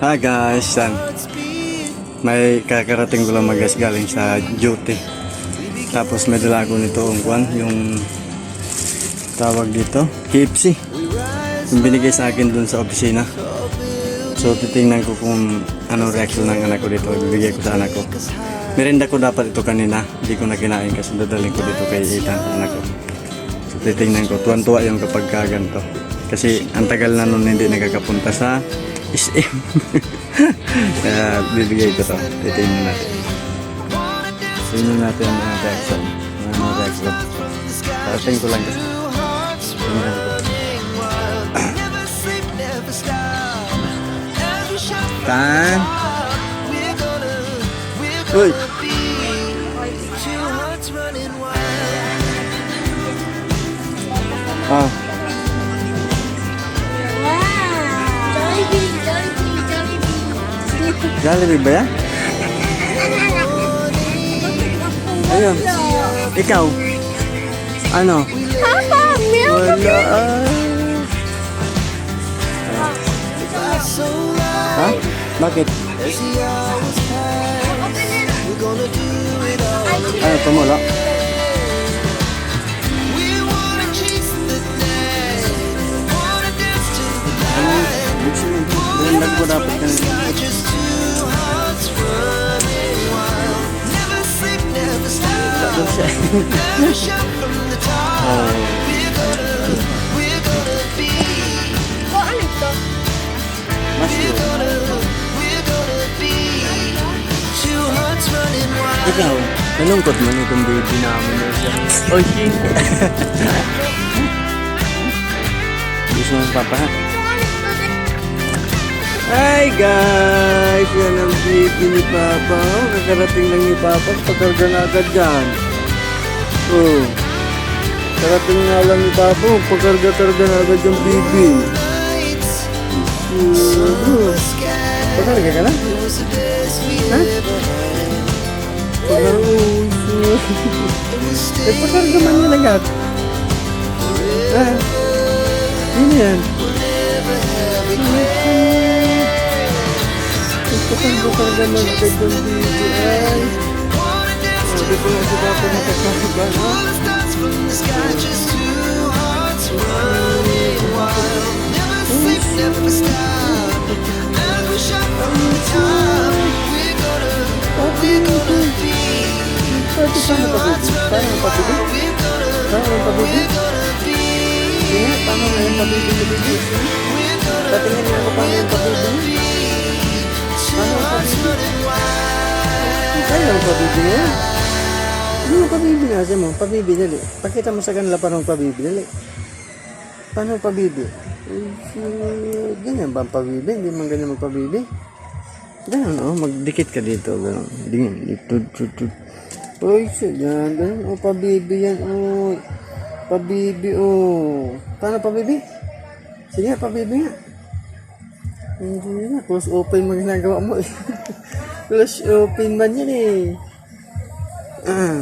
Hi guys, san. May kakarating ko lang mag guys galing sa duty. Tapos may dala nito ang kwan, yung tawag dito, KFC. Yung binigay sa akin dun sa opisina. So titingnan ko kung ano reaction ng anak ko dito, ibibigay ko sa anak ko. Merinda ko dapat ito kanina, hindi ko na kinain kasi dadaling ko dito kay Ethan, anak ko. So titingnan ko, tuwan-tuwa yung kapag kaganto. Kasi ang tagal na nun hindi nakakapunta sa SM. Kaya bibigay ko to. Titingnan natin. Tingnan natin ang mga reaction. Ang mga reaction. Parating ko lang kasi. Tan! Uy! Ah, Jollibee ba yan? Ayun. Ikaw? Ano? Papa, milk Wala. Ha? Bakit? Ano, tumula? Bulan ko dapat kanina. Doon siya. Oh. Oh, ano ito? Mushroom. Ikaw, nalungkot man itong baby namin na siya. Oy, shit. Gusto mo papa? Hi guys! Yan ang baby ni Papa. Oh, kakarating lang ni Papa. Pakarga na agad dyan. Oh. Karating nga lang ni Papa. oh, Pakarga-karga na agad yung baby. Uh, Pakarga ka na? Ha? Pakarga. Eh, pakarga man yan agad. Ha? Yun yan. Pakarga-karga man agad yung baby. Ay. Oh, di ko na si Papa nakakarga, no? Sabi ka na pabibig? Paano ang pabibig? Paano ang pabibig? Sige, paano nga yung pabibig ni Bibi? Patingin nga ako paano yung pabibig. Ang? Kaya ang pabibig niya. Ano ang pabibig nga siya mo? Pabibig, dali. Pakita mo sa kanila paano ang pabibig, dali. Paano ang pabibig? Eh, Ganyan ba ang pabibig? Hindi man ganyan magpabibig? Ganun, oh. Magdikit ka dito. Ganun. Ganyan. Dito, dito. Uy, siya yan. Ganun, oh. Pabibi yan, oh. Pabibi, oh. Paano pabibi? Sige, pabibi nga. Hindi na. Close open mo ginagawa mo, eh. Close open man yan, eh. Ah.